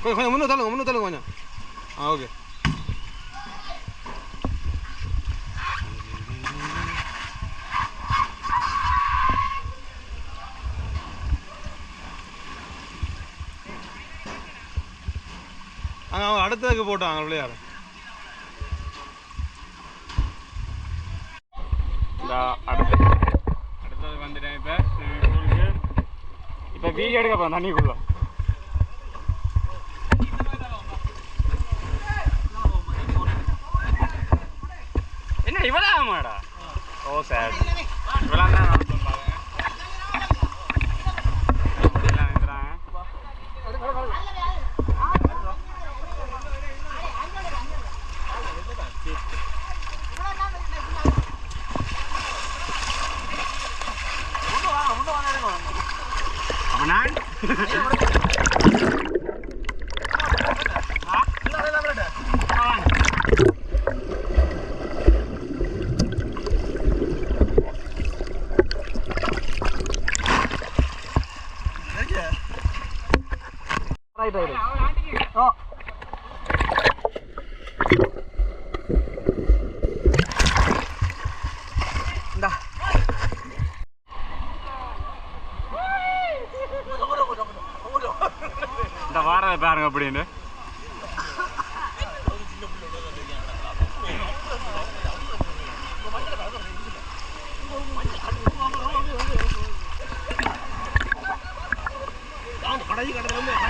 கொஞ்சம் கொஞ்சம் முன்னூறு தள்ளுங்க முன்னே தள்ளுங்க கொஞ்சம். ஆ ஓகே. அங்கே அவங்க அடுத்ததுக்கு போட்டாங்க பிள்ளையார் அடுத்தது வந்துட்டேன் இப்போ. இப்போ வீடியோ எடுக்க போகிறேன் தண்ணிக்குள்ள என்ன இவ்வளோ ஆமாடா ஓ பாருங்க அப்படின்னு. மஞ்சள்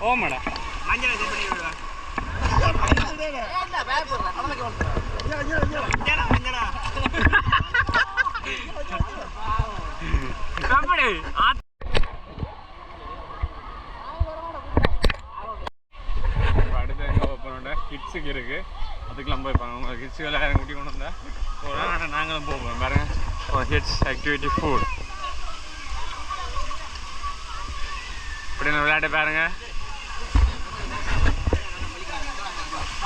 ஓ மேடம் அப்படி அடுத்து எங்கே ஓப்பனோட கிட்ஸுக்கு இருக்கு. அதுக்கெல்லாம் போய்ப்பாங்க உங்க கிட்ஸுகள் யாரும் குட்டி கொண்டு வந்தா? போகிறோம் ஆனால் நாங்களும் போவோம். பாருங்க. ஹிட்ஸ் ஆக்டிவிட்டி ஃபுட் இப்படின்னு விளையாட்டு பாருங்க.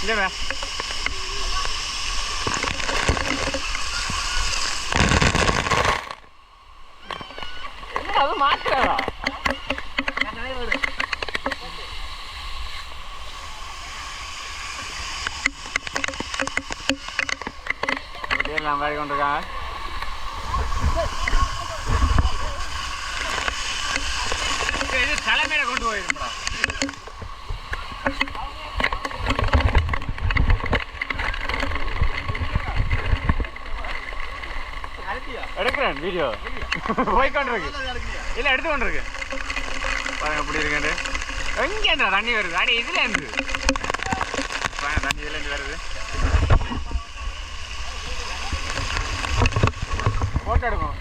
இந்த வே அது மாத்திரா எல்லாம் வேலை கொண்டிருக்காங்க இது தலைமையில கொண்டு போயிருந்தா எடுக்கிறேன் வீடியோ போய் கொண்டிருக்கு இல்லை எடுத்து கொண்டிருக்கு பாருங்க எப்படி எங்கே எங்கேண்டா தண்ணி வருது? அடி இதுல இருந்து. பாருங்க தண்ணி இதுல இருந்து வருது. போட்டோ எடுக்கும்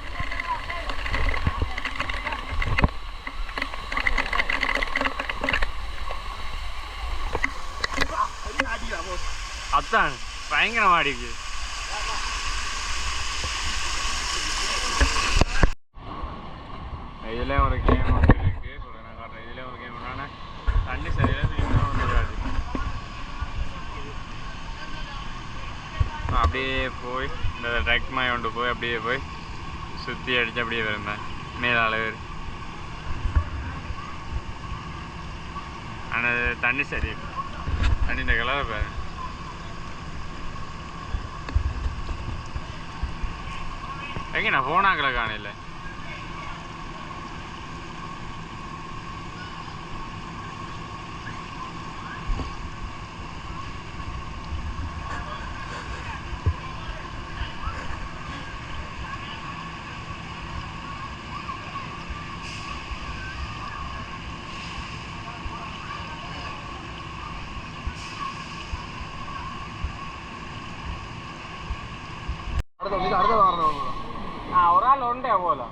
அதான் பயங்கரமா அடிக்குது. இதுலேயும் ஒரு கேம் வந்து இருக்குது நான் காட்டுறேன். இதுலேயும் ஒரு கேம் என்னன்னா தண்ணி சரியில்லை இன்னும் வந்து விளையாடு அப்படியே போய் இந்த ட்ரக் மாய் கொண்டு போய் அப்படியே போய் சுற்றி அடித்து அப்படியே வருந்தேன் மேலால வேறு. ஆனால் தண்ணி சரியில்லை தண்ணி இந்த கலரை பாரு. எங்கே நான் போனாங்கள காணையில் அடுத்த இது அடுத்த வாரம் ആ ഒരാൾ ഉണ്ട് പോലെ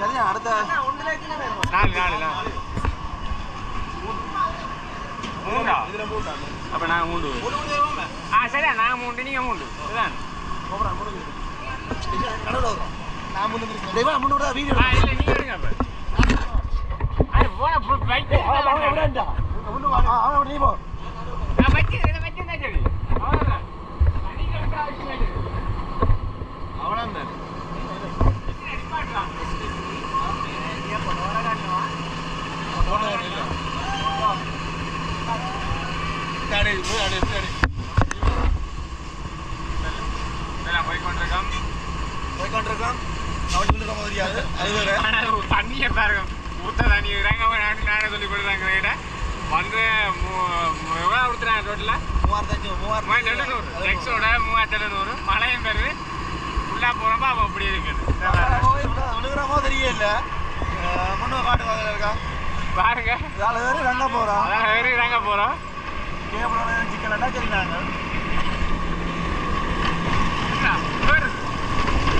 சரியா அடுத்த നാല് നാല് നാല് മൂന്നോ இதுல மூட்டா അപ്പൊ നാ മൂണ്ട് ആ ശരിയാ നാ മൂണ്ട് നീ മൂണ്ട് ഇതാണ് நான் முன்னு தெய்வா முன்னூறு வீடியோ ആ ഇല്ല നീ എടുങ്ങ അപ്പൊ അത് പോണ ബൈക്ക് முன்னு வா அவன் நீ போ போய்கொண்டிருக்கோம் போய்கொண்டிருக்கோம் அவளுக்கு தெரியாது அது வேற தண்ணியை பாருங்க மூத்த தண்ணி இறங்க நானே சொல்லி கொடுத்தாங்க வந்து எவ்வளோ கொடுத்துறாங்க டோட்டலாக மூவாயிரத்தஞ்சு மூவாயிரத்தி எட்நூறு அப்படி இருக்குது தெரியல. முன்னூறு காட்டு இருக்கா? பாருங்க. இதால வேறு ரங்க போறான் அதான் வெறி இறங்க போகிறோம் கேபிள் சிக்கலண்டா சரினாங்க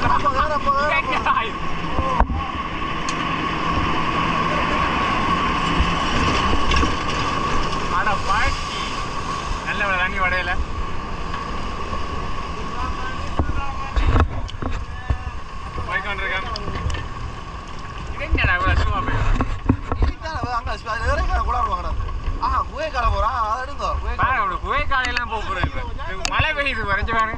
அப்போ வேற அப்போ வேற அப்போ. அட பாட்டி நல்ல ஒரு தண்ணி வடையில போய்கொண்டிருக்கேன் இது என்னடா இவ்வளோ சும்மா போயிடும் இதுக்கான அங்க அதுல வேற எங்க கூட வருவாங்கடா ஆஹா குவே கால போறான் அதை எடுங்க குவே பாருங்க அப்படி குவைக்காலையெல்லாம் போக போகிறேன் இப்போ மழை பெய்யுது குறைஞ்சு பாருங்க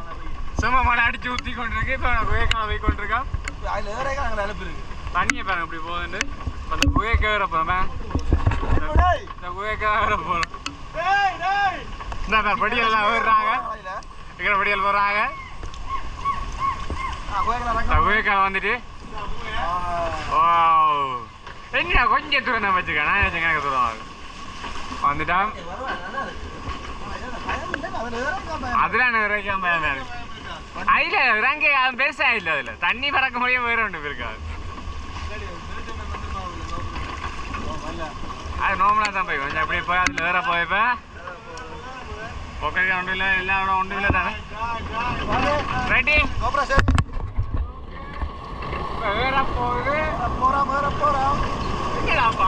சும்மா மழை அடிச்சு ஊற்றி கொண்டிருக்கு. இப்போ நான் குவைக்கால போய் கொண்டிருக்கேன். அதுல வேற எங்க அங்க அனுப்பி இருக்கு. தண்ணியை பாருங்க இப்படி போகுதுண்டு இப்ப அந்த குவைக்கு வேற இந்த குவைக்கு வேற போகிறோம் இந்த படியெல்லாம் ஏறுறாங்க இருக்கிற படியல் போகிறாங்க இந்த குவைக்கால வந்துட்டு. ஓ என்ன கொஞ்சம் தூரம் தான் வச்சுக்க. நான் நினைச்சேன் எனக்கு தூரம் வந்துட்டான். இருக்கு அதுல இறங்க அது பெருசா இல்லை அதுல தண்ணி பறக்க முடியும் வேற ஒன்று இருக்காது அது நார்மலாக தான் போய் கொஞ்சம் அப்படியே போய் அதில் வேற போயப்ப பொக்கரிக்கா ஒன்றும் இல்லை எல்லாம் ஒன்றும் இல்லை தானே ரெடி இப்போ வேற போகுது போறான் வேற என்னடாப்பா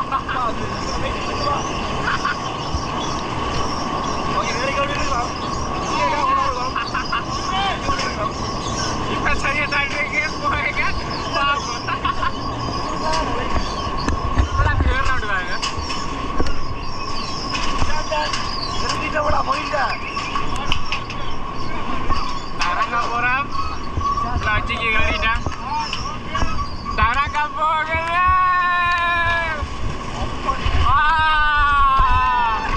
솔직히 그냥 날아가 먹을래 아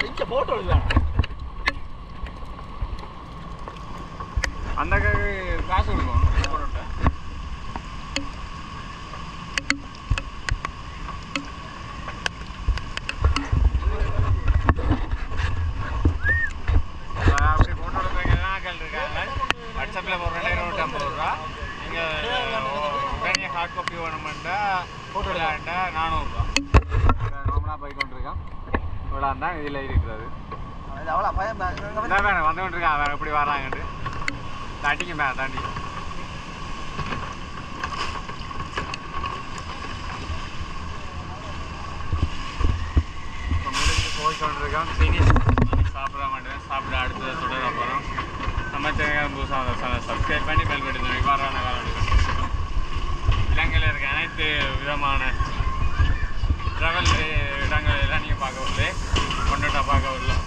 진짜 안 나가게 가서 그거 ஹார்ட் காப்பி வேணுமெண்டா ஃபோட்டோ இல்லாண்டா நானூறுரூவா நார்மலாக போய் கொண்டிருக்கோம் இவ்வளோ தான் இதில் இருக்கிறது. அவ்வளோ பயம் வேணும் வந்து கொண்டிருக்கான். அவன் எப்படி வராங்கன்ட்டு. தாண்டிக்கு மேலே தாண்டி. இப்போ முடிஞ்சு போய் கொண்டிருக்கோம் சீனி சாப்பிட மாட்டேன். சாப்பிட அடுத்ததை தொடர போகிறோம் நம்ம சேனல் புதுசாக சப்ஸ்கிரைப் பண்ணி பெல் பட்டி வரான காலம் இலங்கையில் இருக்க. அனைத்து விதமான ட்ராவல் இடங்கள் எல்லாம் நீங்கள் பார்க்க வரல. கொண்டுட்டா பார்க்க வரலாம்